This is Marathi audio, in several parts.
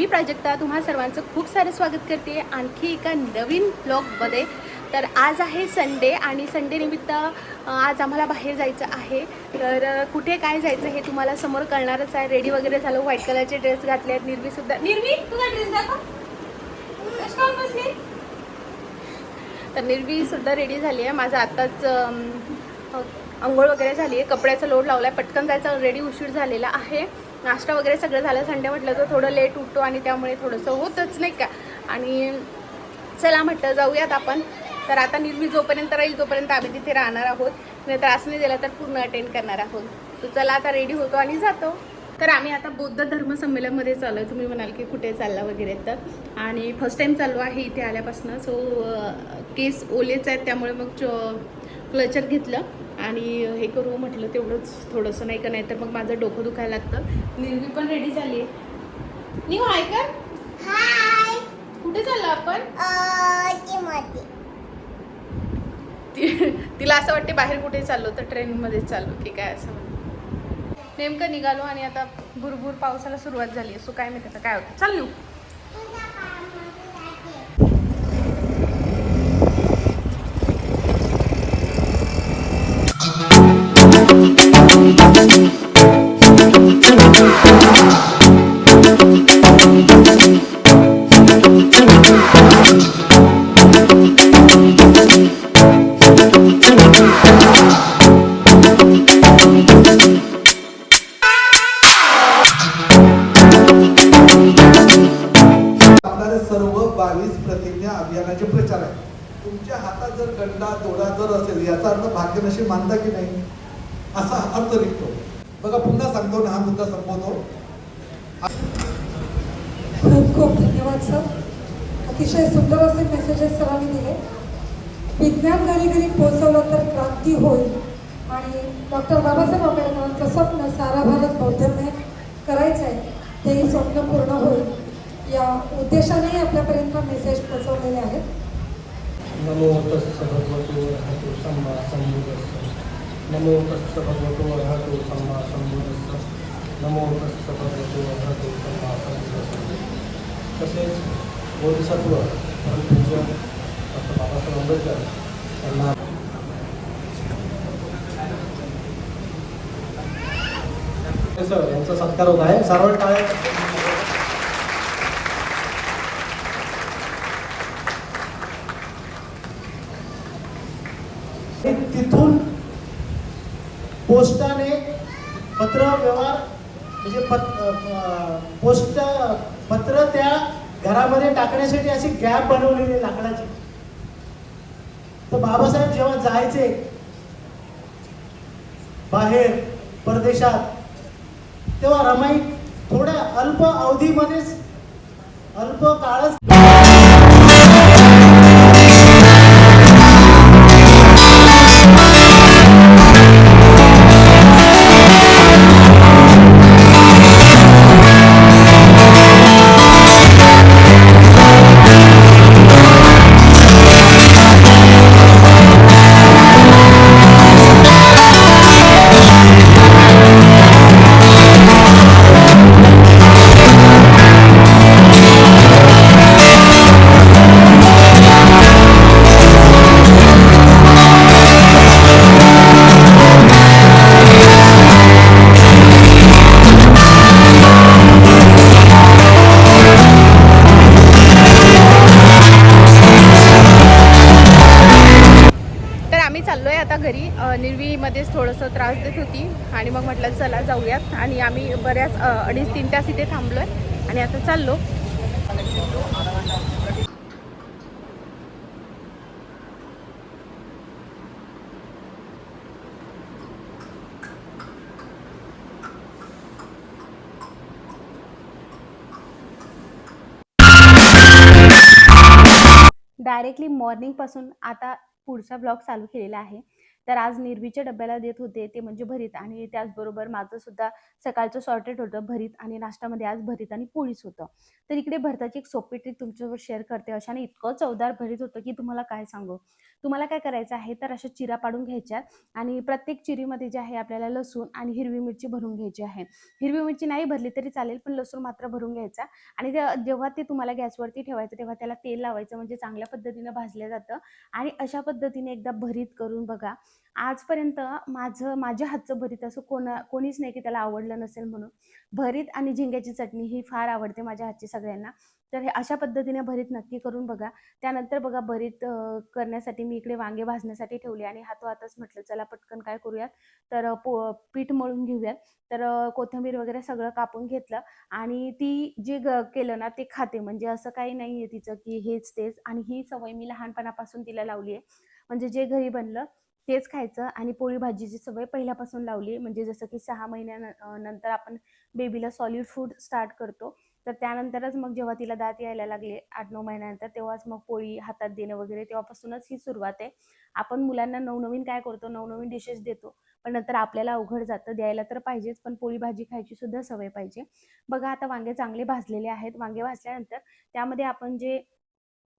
मी प्राजक्ता तुम्हा सर्वांचं खूप सारं स्वागत करते. आणखी एका नवीन ब्लॉगमध्ये. तर आज आहे संडे आणि संडे निमित्त आज आम्हाला बाहेर जायचं आहे. तर कुठे काय जायचं हे तुम्हाला समोर कळणारच आहे. रेडी वगैरे झालं व्हाईट कलरचे ड्रेस घातले आहेत निर्वी सुद्धा निर्वी तुझा ड्रेस दाखव. तर निर्वी सुद्धा रेडी झाली आहे. माझं आत्ताच आंघोळ वगैरे झाली आहे. कपड्याचा लोड लावला आहे पटकन जायचं ऑलरेडी उशीर झालेला आहे. नाश्ता वगैरे सगळं झालं. संडे म्हटलं तर थोडं लेट उठतो आणि त्यामुळे थोडंसं होतच नाही का? आणि चला म्हटलं जाऊयात आपण. तर आता निर्मी जोपर्यंत राहील तोपर्यंत आम्ही तिथे राहणार आहोत. नाही त्रास नाही दिला तर पूर्ण अटेंड करणार आहोत. सो चला आता रेडी होतो आणि जातो. तर आम्ही आता बौद्ध धर्म संमेलनमध्ये चाललो आहे तुम्ही म्हणाल की कुठे चालला वगैरे तर. आणि फर्स्ट टाईम चाललो आहे इथे आल्यापासून. सो केस ओलेच आहेत. त्यामुळे मग क्लचर घेतलं. आणि हे करू म्हटलं तेवढंच थोडंसं नाही का नाही तर मग माझं डोकं दुखायला लागतं. निर्वी पण रेडी झाली आहे. निव हाय का हाय कुठे चाललो आपण? तिला असं वाटते बाहेर कुठे चाललो तर ट्रेनमध्ये चाललो की काय असं. नेमकं निघालो आणि आता भुरभुर पावसाला सुरुवात झाली सो काय माहिती काय होतं. चालू अभियानाचे प्रचार आहे तुमच्या हातात जर गंडा दोडा जर असेल याचा अर्थ भाग्यनशी मानता की नाही? असा अर्थ निघतो. बघा पुन्हा सांगतो ना हा मुद्दा संपवतो. खूप खूप धन्यवाद सर. अतिशय सुंदर असे मेसेजेस सरांनी दिले. विज्ञान घरी घरी पोहोचवलं तर क्रांती होईल. आणि डॉक्टर बाबासाहेब आंबेडकरांचं स्वप्न सारा भारत बौद्धमय करायचं आहे. तेही स्वप्न पूर्ण होईल. या उद्देशानेही आपल्यापर्यंत मेसेज पोहोचवलेले आहेत. नमो तस्स भगवतो अर्हतो सम्मा सम्बुद्धस्स नमो तस्स भगवतो अर्हतो सम्मा सम्बुद्धस्स। नमो तस्स भगवतो अर्हतो सम्मा सम्बुद्धस्स। तसेच बोधिसत्व, परमपूज्य डॉक्टर बाबासाहेब आंबेडकर यांना सर, यांचा सत्कार होत आहे. सर्व टाळ्या पोस्टाने पत्र व्यवहार म्हणजे पत पोस्ट पत्र त्या घरामध्ये टाकण्यासाठी अशी गॅप बनवलेली लाकडाची. तर बाबासाहेब जेव्हा जायचे बाहेर परदेशात तेव्हा रमाई थोड्या अल्प अवधीमध्येच अल्प काळच अडीच तीन तास इथे थांबलोय आणि आता चाललो. डायरेक्टली मॉर्निंगपासून आता पुढचा ब्लॉग चालू केलेला आहे. तर आज निर्वीच्या डब्याला देत होते ते म्हणजे भरीत. आणि त्याचबरोबर माझं सुद्धा सकाळचं सॉर्टेड होतं भरीत आणि नाश्त्यामध्ये आज भरीत आणि पोळीच होतं. तर इकडे भरताची एक सोपी ट्रिक तुमच्यासोबत शेअर करते. अशाने इतकं चवदार भरीत होतं की तुम्हाला काय सांगू? तुम्हाला काय करायचं आहे तर अशा चिरा पाडून घ्यायच्या आणि प्रत्येक चिरीमध्ये जे आहे आपल्याला लसूण आणि हिरवी मिरची भरून घ्यायची आहे. हिरवी मिरची नाही भरली तरी चालेल पण लसूण मात्र भरून घ्यायचा. आणि ते- जेव्हा ते तुम्हाला गॅसवरती ठेवायचं तेव्हा त्याला तेल लावायचं म्हणजे चांगल्या पद्धतीनं भाजलं जातं. आणि अशा पद्धतीने एकदा भरीत करून बघा. आजपर्यंत माझं माझ्या हातचं भरीत असं कोणा कोणीच नाही की त्याला आवडलं नसेल म्हणून. भरीत आणि झिंग्याची चटणी ही फार आवडते माझ्या हातची सगळ्यांना. तर हे अशा पद्धतीने भरीत नक्की करून बघा. त्यानंतर बघा भरीत करण्यासाठी मी इकडे वांगे भाजण्यासाठी ठेवले आणि हातोहातच म्हटलं चला पटकन काय करूयात? तर पो पीठ मळून घेऊयात. तर कोथिंबीर वगैरे सगळं कापून घेतलं आणि ती जे ग केलं ना ते खाते. म्हणजे असं काही नाही आहे तिचं की हेच तेच. आणि ही सवय मी लहानपणापासून तिला लावली आहे म्हणजे जे घरी बनलं तेच खायचं आणि पोळी भाजीची सवय पहिल्यापासून लावली. म्हणजे जसं की सहा महिन्यानंतर आपण बेबीला सॉलिड फूड स्टार्ट करतो. तर त्यानंतरच मग जेव्हा तिला दात यायला लागले आठ नऊ महिन्यानंतर तेव्हाच मग पोळी हातात देणं वगैरे तेव्हापासूनच ही सुरुवात आहे. आपण मुलांना नवनवीन काय करतो नवनवीन डिशेस देतो पण नंतर आपल्याला अवघड जातं. द्यायला तर पाहिजेच पण पोळी भाजी खायची सुद्धा सवय पाहिजे. बघा आता वांगे चांगले भाजलेले आहेत. वांगे भाजल्यानंतर त्यामध्ये आपण जे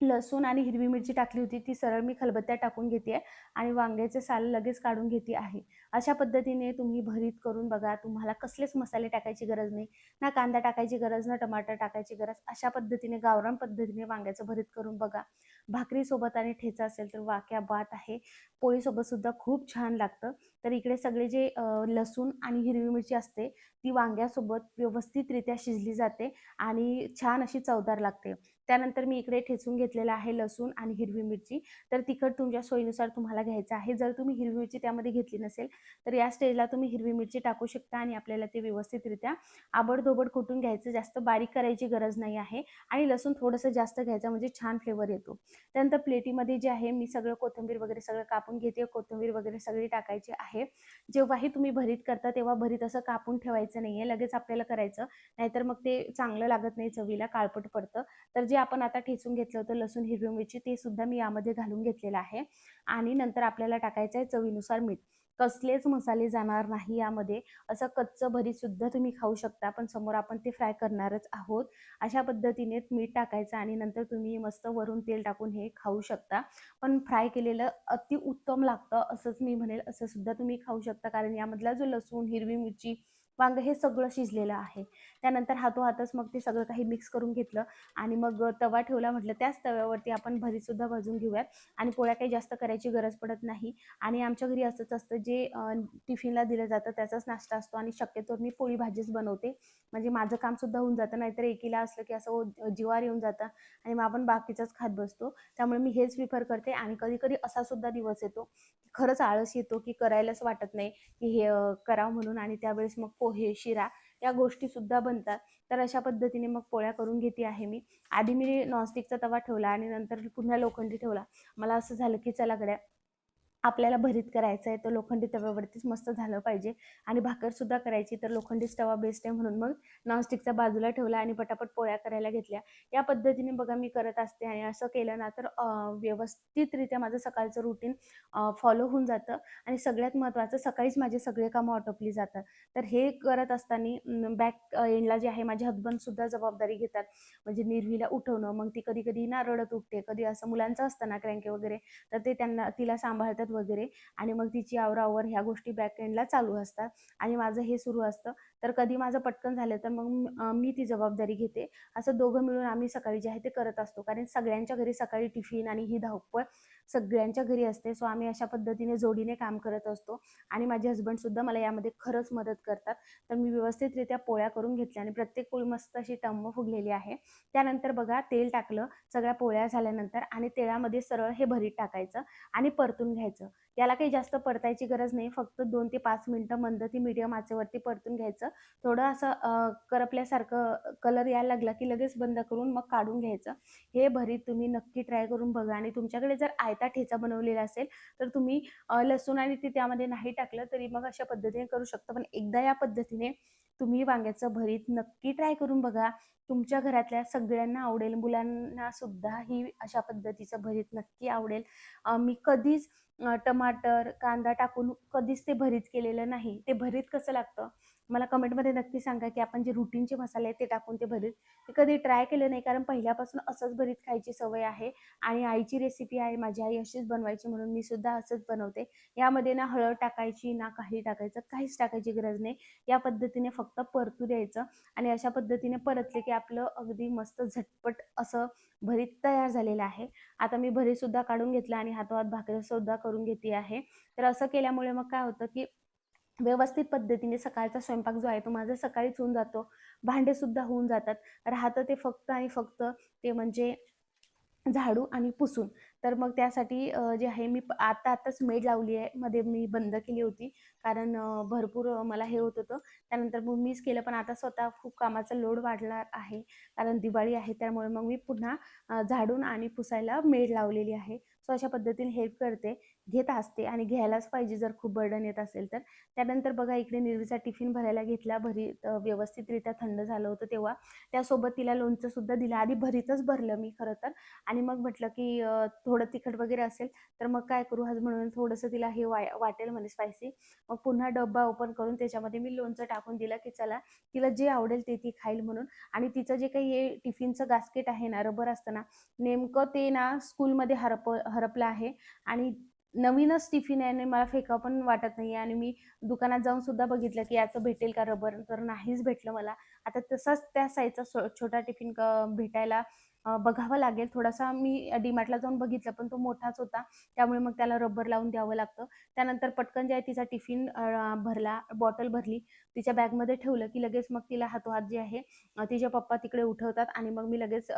लसूण आणि हिरवी मिरची टाकली होती. ती सरळ मी खलबत्त्यात टाकून घेते आणि वांग्याचे साल लगेच काढून घेते आहे. अशा पद्धतीने तुम्ही भरीत करून बघा तुम्हाला कसलेच मसाले टाकायची गरज नाही. ना कांदा टाकायची गरज ना टमाटर टाकायची गरज. अशा पद्धतीने गावरान पद्धतीने वांग्याचं भरीत करून बघा. भाकरीसोबत आणि ठेचा असेल तर वाक्या बात आहे. पोळीसोबत सुद्धा खूप छान लागतं. तर इकडे सगळे जे लसूण आणि हिरवी मिरची असते ती वांग्यासोबत व्यवस्थितरित्या शिजली जाते आणि छान अशी चवदार लागते. त्यानंतर मी इकडे ठेचून घेतलेला आहे लसूण आणि हिरवी मिरची. तर तिखट तुमच्या सोयीनुसार तुम्हाला घ्यायचं आहे. जर तुम्ही हिरवी मिरची त्यामध्ये घेतली नसेल तर या स्टेजला तुम्ही हिरवी मिरची टाकू शकता आणि आपल्याला ते व्यवस्थितरित्या आबडधोबड कुटून घ्यायचं जास्त बारीक करायची गरज नाही आहे. आणि लसूण थोडंसं जास्त घ्यायचं म्हणजे छान फ्लेवर येतो. त्यानंतर प्लेटीमध्ये जे आहे मी सगळं कोथिंबीर वगैरे सगळं कापून घेते. कोथिंबीर वगैरे सगळी टाकायची आहे. जेव्हाही तुम्ही भरीत करता तेव्हा भरीत असं कापून ठेवायचं नाही आहे लगेच आपल्याला करायचं. नाहीतर मग ते चांगलं लागत नाही चवीला काळपट पडतं. तर जे आपण आता ठेचून घेतलं होतं लसूण हिरवी मिरची ते सुद्धा मी यामध्ये घालून घेतलेलं आहे. आणि नंतर आपल्याला टाकायचं आहे चवीनुसार मीठ. कसलेच मसाले जाणार नाही यामध्ये. असं कच्चं भरीतसुद्धा तुम्ही खाऊ शकता पण समोर आपण ते फ्राय करणारच आहोत. अशा पद्धतीने मीठ टाकायचं आणि नंतर तुम्ही मस्त वरून तेल टाकून हे खाऊ शकता. पण फ्राय केलेलं अति उत्तम लागतं असंच मी म्हणेल असं सुद्धा तुम्ही खाऊ शकता. कारण यामधला जो लसूण हिरवी मिरची वांग हे सगळं शिजलेलं आहे. त्यानंतर हातोहातच मग ते सगळं काही मिक्स करून घेतलं आणि मग तवा ठेवला म्हटलं त्याच तव्यावरती आपण भरीतसुद्धा भाजून घेऊयात. आणि पोळ्या काही जास्त करायची गरज पडत नाही. आणि आमच्या घरी असंच असतं जे टिफिनला दिलं जातं त्याचाच नाश्ता असतो आणि शक्यतो मी पोळी भाजीच बनवते. म्हणजे माझं कामसुद्धा होऊन जातं नाहीतर एकीला असलं की असं जिवार येऊन जातं आणि मग आपण बाकीचंच खात बसतो. त्यामुळे मी हेच प्रिफर करते आणि कधी कधी असा सुद्धा दिवस येतो खरंच आळस येतो की करायलाच वाटत नाही की हे करावं म्हणून आणि त्यावेळेस मग पोहे शिरा या गोष्टी सुद्धा बनतात. तर अशा पद्धतीने मग पोळ्या करून घेते आहे मी. आधी मी नॉनस्टिकचा तवा ठेवला आणि नंतर पुन्हा लोखंडी ठेवला. मला असं झालं की चला गड्या आपल्याला भरीत करायचं आहे तर लोखंडी तव्यावरतीच मस्त झालं पाहिजे. आणि भाकरसुद्धा करायची तर लोखंडीच तवा बेस्ट आहे म्हणून मग नॉनस्टिकचा बाजूला ठेवला आणि पटापट पोळ्या करायला घेतल्या. या पद्धतीने बघा मी करत असते आणि असं केलं ना तर व्यवस्थितरित्या माझं सकाळचं रुटीन फॉलो होऊन जातं. आणि सगळ्यात महत्त्वाचं सकाळीच माझे सगळे कामं आटोपली जातात. तर हे करत असताना बॅक एंडला जे आहे माझे हजबंडसुद्धा जबाबदारी घेतात. म्हणजे निर्वीला उठवणं मग ती कधी कधी ना रडत उठते. कधी असं मुलांचं असतं ना क्रँके वगैरे तर ते त्यांना तिला सांभाळतात. वगैरे. आणि मग तिची आवरावर ह्या गोष्टी बॅकएंडला चालू असतात. आणि माझं हे सुरू असतं. तर कधी माझं पटकन झालं तर मग मी ती जबाबदारी घेते. असं दोघं मिळून आम्ही सकाळी जे आहे ते करत असतो. कारण सगळ्यांच्या घरी सकाळी टिफिन आणि ही धावपळ सगळ्यांच्या घरी असते. सो आम्ही अशा पद्धतीने जोडीने काम करत असतो. आणि माझे हस्बंडसुद्धा मला यामध्ये खरंच मदत करतात. तर मी व्यवस्थितरित्या पोळ्या करून घेतल्या आणि प्रत्येक पोळी मस्त अशी टम्म फुगलेली आहे. त्यानंतर बघा तेल टाकलं. सगळ्या पोळ्या झाल्यानंतर आणि तेलामध्ये सरळ हे भरीत टाकायचं आणि परतून घ्यायचं. याला काही जास्त परतायची गरज नाही. फक्त दोन ते पाच मिनटं मंद ती मीडियम आचेवरती परतून घ्यायचं. थोडं असं करपल्यासारखं कलर यायला लागला की लगेच बंद करून मग काढून घ्यायचं. हे भरीत तुम्ही नक्की ट्राय करून बघा. आणि तुमच्याकडे जर आयत आयता ठेचा बनवलेला असेल तर तुम्ही लसूण आणि ते त्यामध्ये नाही टाकलं तरी मग अशा पद्धतीने करू शकता. पण एकदा या पद्धतीने तुम्ही वांग्याचं भरीत नक्की ट्राय करून बघा. तुमच्या घरातल्या सगळ्यांना आवडेल मुलांना सुद्धा ही अशा पद्धतीचं भरीत नक्की आवडेल. मी कधीच टमाटर कांदा टाकून कधीच ते भरीत केलेलं नाही. ते भरीत कसं लागतं? मला कमेंटमध्ये नक्की सांगा की आपण जे रुटीनचे मसाले आहेत ते टाकून ते भरीत ते कधी ट्राय केलं नाही कारण पहिल्यापासून असंच भरीत खायची सवय आहे आणि आईची रेसिपी आहे माझी आई अशीच बनवायची म्हणून मी सुद्धा असंच बनवते. यामध्ये ना हळद टाकायची ना काही टाकायचं काहीच टाकायची गरज नाही. या पद्धतीने फक्त परतू द्यायचं आणि अशा पद्धतीने परतले की आपलं अगदी मस्त झटपट असं भरीत तयार झालेलं आहे. आता मी भरीतसुद्धा काढून घेतलं आणि हातोहात भाकरीसुद्धा करून घेते आहे. तर असं केल्यामुळे मग काय होतं की व्यवस्थित पद्धतीने सकाळचा स्वयंपाक जो आहे तो माझा सकाळीच होऊन जातो. भांडेसुद्धा होऊन जातात. राहतं ते फक्त आणि फक्त ते म्हणजे झाडू आणि पुसून. तर मग त्यासाठी जे आहे मी प- आता आताच मेड लावली आहे. मध्ये मी बंद केली होती. कारण भरपूर मला हे होत होतं. त्यानंतर मग मीच केलं. पण आता स्वतः खूप कामाचा लोड वाढला आहे. कारण दिवाळी आहे. त्यामुळे मग मी पुन्हा झाडून आणि पुसायला मेड लावलेली आहे. सो अशा पद्धतीने हेल्प करते. घेत असते आणि घ्यायलाच पाहिजे जर खूप बर्डन येत असेल तर. त्यानंतर बघा इकडे निर्वीचा टिफिन भरायला घेतला भरीत व्यवस्थितरित्या थंड झालं होतं तेव्हा. त्यासोबत तिला लोणचं सुद्धा दिलं. आधी भरीतच भरलं मी खरं तर. आणि मग म्हटलं की थोडं तिखट वगैरे असेल तर मग काय करू? आज म्हणून थोडंसं तिला हे वाय वाटेल म्हणे स्पायसी मग पुन्हा डब्बा ओपन करून त्याच्यामध्ये मी लोणचं टाकून दिलं की चला तिला जे आवडेल ते ती खाईल म्हणून. आणि तिचं जे काही हे टिफिनचं गास्केट आहे ना रबर असतं ना नेमकं ते ना स्कूलमध्ये हरप हरपलं आहे. आणि नवीनच टिफिन आहे आणि मला फेकावं पण वाटत नाही आणि मी दुकानात जाऊन सुद्धा बघितलं की याचं भेटेल का रबर? तर नाहीच भेटलं मला. आता तसाच त्या साईजचा छोटा टिफिन क भेटायला बघावं लागेल. थोडासा मी डीमार्टला जाऊन बघितलं पण तो मोठाच होता. त्यामुळे मग त्याला रबर लावून द्यावं लागतं. त्यानंतर पटकन जे आहे तिचा टिफिन भरला बॉटल भरली तिच्या बॅगमध्ये ठेवलं की लगेच मग तिला हातोहात जे आहे तिचे पप्पा तिकडे उठवतात आणि मग मी लगेच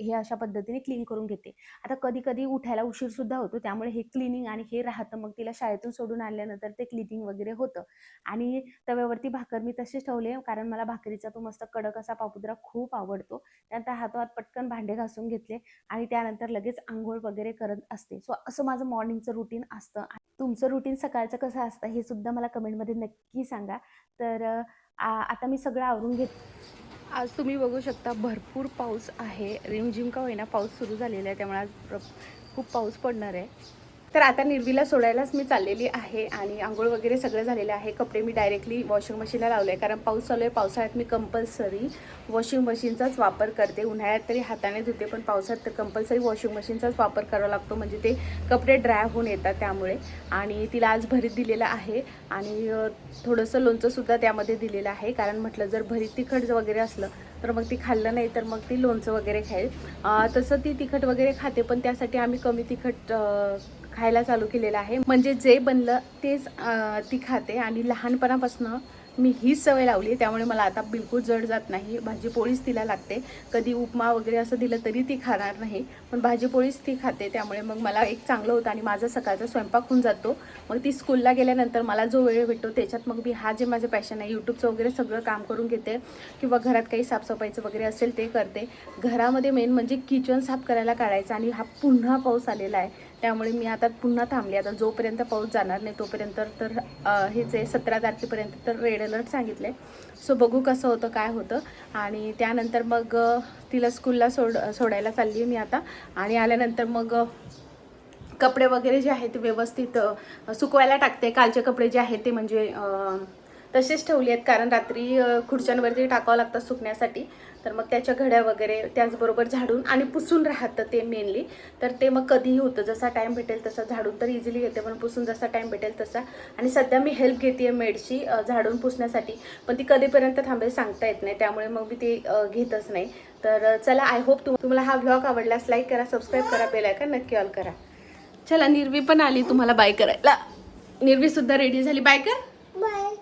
हे अशा पद्धतीने क्लीन करून घेते. आता कधी कधी उठायला उशीरसुद्धा होतो त्यामुळे हे क्लिनिंग आणि हे राहतं. मग तिला शाळेतून सोडून आल्यानंतर ते क्लिनिंग वगैरे होतं. आणि तव्यावरती भाकर मी तसेच ठेवले कारण मला भाकरीचा तो मस्त कडक असा पापुद्रा खूप आवडतो. त्यानंतर हातोहात पटकन भांडे घासून घेतले आणि त्यानंतर लगेच आंघोळ वगैरे करत असते. सो असं माझं मॉर्निंगचं रुटीन असतं. तुमचं रुटीन सकाळचं कसं असतं हे सुद्धा मला कमेंटमध्ये नक्की सांगा. तर आ- आता मी सगळं आवरून घेत आज तुम्ही बघू शकता भरपूर पाऊस आहे. रिमझिम का होईना पाऊस सुरू झालेला आहे त्यामुळे आज प्र- खूप पाऊस पडणार आहे. तर आता निर्वीला सोडायलाच मी चाललेली आहे आणि आंघोळ वगैरे सगळं झालेलं आहे. कपडे मी डायरेक्टली वॉशिंग मशीनला लावले आहे कारण पाऊस चालू आहे पावसाळ्यात मी कंपल्सरी वॉशिंग मशीनचाच वापर करते. उन्हाळ्यात तरी हाताने धुते पण पावसात तर कंपल्सरी वॉशिंग मशीनचाच वापर करावा लागतो. म्हणजे ते कपडे ड्राय होऊन येतात त्यामुळे. आणि तिला आज भरीत दिलेलं आहे. आणि थोडंसं लोणचंसुद्धा त्यामध्ये दिलेलं आहे. कारण म्हटलं जर भरीत तिखट वगैरे असलं तर मग ती खाल्लं नाही तर मग ती लोणचं वगैरे खाईल. तसं ती तिखट वगैरे खाते पण त्यासाठी आम्ही कमी तिखट खायला चालू केलेलं आहे. म्हणजे जे बनलं तेच ती खाते. आणि लहानपणापासून मी हीच सवय लावली त्यामुळे मला आता बिलकुल जड जात नाही. भाजीपोळीच तिला लागते. कधी उपमा वगैरे असं दिलं तरी ती खाणार नाही. पण भाजीपोळीच ती खाते. त्यामुळे मग मला एक चांगलं होतं. आणि माझा सकाळचा स्वयंपाक होऊन जातो. मग ती स्कूलला गेल्यानंतर मला जो वेळ भेटतो त्याच्यात मग मी हा जे माझं पॅशन आहे यूट्यूबचं वगैरे सगळं काम करून घेते. किंवा घरात काही साफसफाईचं वगैरे असेल ते करते. घरामध्ये मेन म्हणजे किचन साफ करायला काढायचं. आणि हा पुन्हा पाऊस आलेला आहे. त्यामुळे मी आता पुन्हा थांबली. आता जोपर्यंत पाऊस जाणार नाही तोपर्यंत तर हेच आहे सतरा तारखेपर्यंत तर रेड अलर्ट सांगितलं. आहे सो बघू कसं होतं काय होतं. आणि त्यानंतर मग तिला स्कूलला सोड सोडायला चालली आहे मी आता. आणि आल्यानंतर मग कपडे वगैरे जे आहेत ते व्यवस्थित सुकवायला टाकते. कालचे कपडे जे आहेत ते म्हणजे तसेच ठेवले आहेत कारण रात्री खुर्च्यांवरती टाकावं लागतं सुकण्यासाठी. तर मग त्याच्या घड्या वगैरे त्याचबरोबर झाडून आणि पुसून राहतं ते मेनली तर ते मग कधीही होतं जसा टाईम भेटेल तसा झाडून तर इझिली घेते पण पुसून जसा टाईम भेटेल तसा. आणि सध्या मी हेल्प घेते आहे मेडची झाडून पुसण्यासाठी. पण ती कधीपर्यंत थांबेल सांगता येत नाही त्यामुळे मग मी ते घेतच नाही. तर चला आय होप तुम्हाला हा व्लॉग आवडल्यास लाईक करा सबस्क्राईब करा बेलायकन नक्की ऑल करा. चला निर्वी पण आली तुम्हाला बाय करायला. निर्वी सुद्धा रेडी झाली. बाय कर. बाय.